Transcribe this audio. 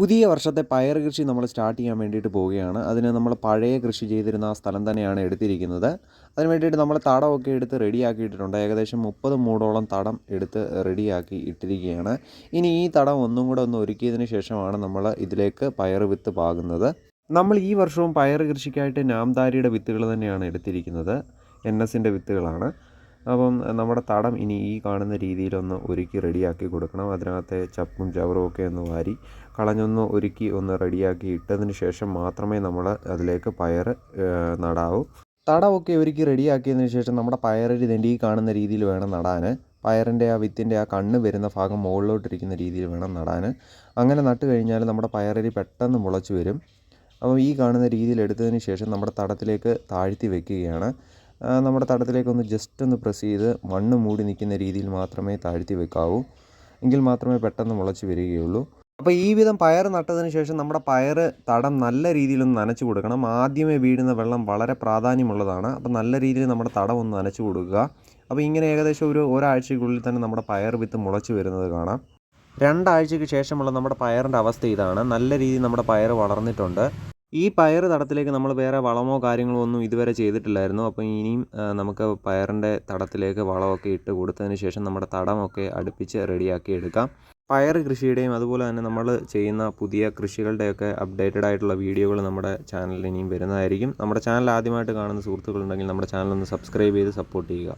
പുതിയ വർഷത്തെ പയർ കൃഷി നമ്മൾ സ്റ്റാർട്ട് ചെയ്യാൻ വേണ്ടിയിട്ട് പോവുകയാണ്. അതിന് നമ്മൾ പഴയ കൃഷി ചെയ്തിരുന്ന ആ സ്ഥലം തന്നെയാണ് എടുത്തിരിക്കുന്നത്. അതിന് വേണ്ടിയിട്ട് നമ്മൾ തടമൊക്കെ എടുത്ത് റെഡിയാക്കിയിട്ടുണ്ട്. ഏകദേശം മുപ്പത് മൂടോളം തടം എടുത്ത് റെഡിയാക്കി ഇട്ടിരിക്കുകയാണ്. ഇനി ഈ തടം ഒന്നും കൂടെ ഒന്ന് ഒരുക്കിയതിന് ശേഷമാണ് നമ്മൾ ഇതിലേക്ക് പയർ വിത്ത് പാകുന്നത്. നമ്മൾ ഈ വർഷവും പയർ കൃഷിക്കായിട്ട് നാംദാരിയുടെ വിത്തുകൾ തന്നെയാണ് എടുത്തിരിക്കുന്നത്. എൻ എസിന്റെ വിത്തുകളാണ്. അപ്പം നമ്മുടെ തടം ഇനി ഈ കാണുന്ന രീതിയിലൊന്ന് ഒരുക്കി റെഡിയാക്കി കൊടുക്കണം. അതിനകത്തെ ചപ്പും ചവറും ഒക്കെ ഒന്ന് വാരി കളഞ്ഞൊന്ന് ഒരുക്കി ഒന്ന് റെഡിയാക്കി ഇട്ടതിന് ശേഷം മാത്രമേ നമ്മൾ അതിലേക്ക് പയർ നടാവൂ. തടമൊക്കെ ഒരുക്കി റെഡിയാക്കിയതിന് ശേഷം നമ്മുടെ പയറിൽ ഇതിന്റെ ഈ കാണുന്ന രീതിയിൽ വേണം നടാൻ. പയറിന്റെ ആ വിത്തിന്റെ ആ കണ്ണ് വരുന്ന ഭാഗം മുകളിലോട്ടിരിക്കുന്ന രീതിയിൽ വേണം നടാൻ. അങ്ങനെ നട്ട് കഴിഞ്ഞാൽ നമ്മുടെ പയറിൽ പെട്ടെന്ന് മുളച്ച് വരും. അപ്പോൾ ഈ കാണുന്ന രീതിയിൽ എടുത്തതിന് ശേഷം നമ്മുടെ തടത്തിലേക്ക് താഴ്ത്തി വെക്കുകയാണ്. നമ്മുടെ തടത്തിലേക്കൊന്ന് ജസ്റ്റ് ഒന്ന് പ്രസ് ചെയ്ത് മണ്ണ് മൂടി നിൽക്കുന്ന രീതിയിൽ മാത്രമേ താഴ്ത്തി വെക്കാവൂ. എങ്കിൽ മാത്രമേ പെട്ടെന്ന് മുളച്ച് വരികയുള്ളൂ. അപ്പോൾ ഈ വിധം പയർ നട്ടതിന് ശേഷം നമ്മുടെ പയർ തടം നല്ല രീതിയിലൊന്ന് നനച്ചു കൊടുക്കണം. ആദ്യമേ വീഴുന്ന വെള്ളം വളരെ പ്രാധാന്യമുള്ളതാണ്. അപ്പോൾ നല്ല രീതിയിൽ നമ്മുടെ തടം ഒന്ന് നനച്ചു കൊടുക്കുക. അപ്പോൾ ഇങ്ങനെ ഏകദേശം ഒരു ഒരാഴ്ചയ്ക്കുള്ളിൽ തന്നെ നമ്മുടെ പയർ വിത്ത് മുളച്ച് വരുന്നത് കാണാം. രണ്ടാഴ്ചയ്ക്ക് ശേഷമുള്ള നമ്മുടെ പയറിന്റെ അവസ്ഥ ഇതാണ്. നല്ല രീതിയിൽ നമ്മുടെ പയർ വളർന്നിട്ടുണ്ട്. ഈ പയർ തടത്തിലേക്ക് നമ്മൾ വേറെ വളമോ കാര്യങ്ങളോ ഒന്നും ഇതുവരെ ചെയ്തിട്ടില്ലായിരുന്നു. അപ്പോൾ ഇനിയും നമുക്ക് പയറിന്റെ തടത്തിലേക്ക് വളമൊക്കെ ഇട്ട് കൊടുത്തതിന് ശേഷം നമ്മുടെ തടമൊക്കെ അടുപ്പിച്ച് റെഡിയാക്കി എടുക്കാം. പയർ കൃഷിയുടെയും അതുപോലെ തന്നെ നമ്മൾ ചെയ്യുന്ന പുതിയ കൃഷികളുടെയൊക്കെ അപ്ഡേറ്റഡ് ആയിട്ടുള്ള വീഡിയോകൾ നമ്മുടെ ചാനലിൽ ഇനിയും വരുന്നതായിരിക്കും. നമ്മുടെ ചാനൽ ആദ്യമായിട്ട് കാണുന്ന സുഹൃത്തുക്കളുണ്ടെങ്കിൽ നമ്മുടെ ചാനൽ ഒന്ന് സബ്സ്ക്രൈബ് ചെയ്ത് സപ്പോർട്ട് ചെയ്യുക.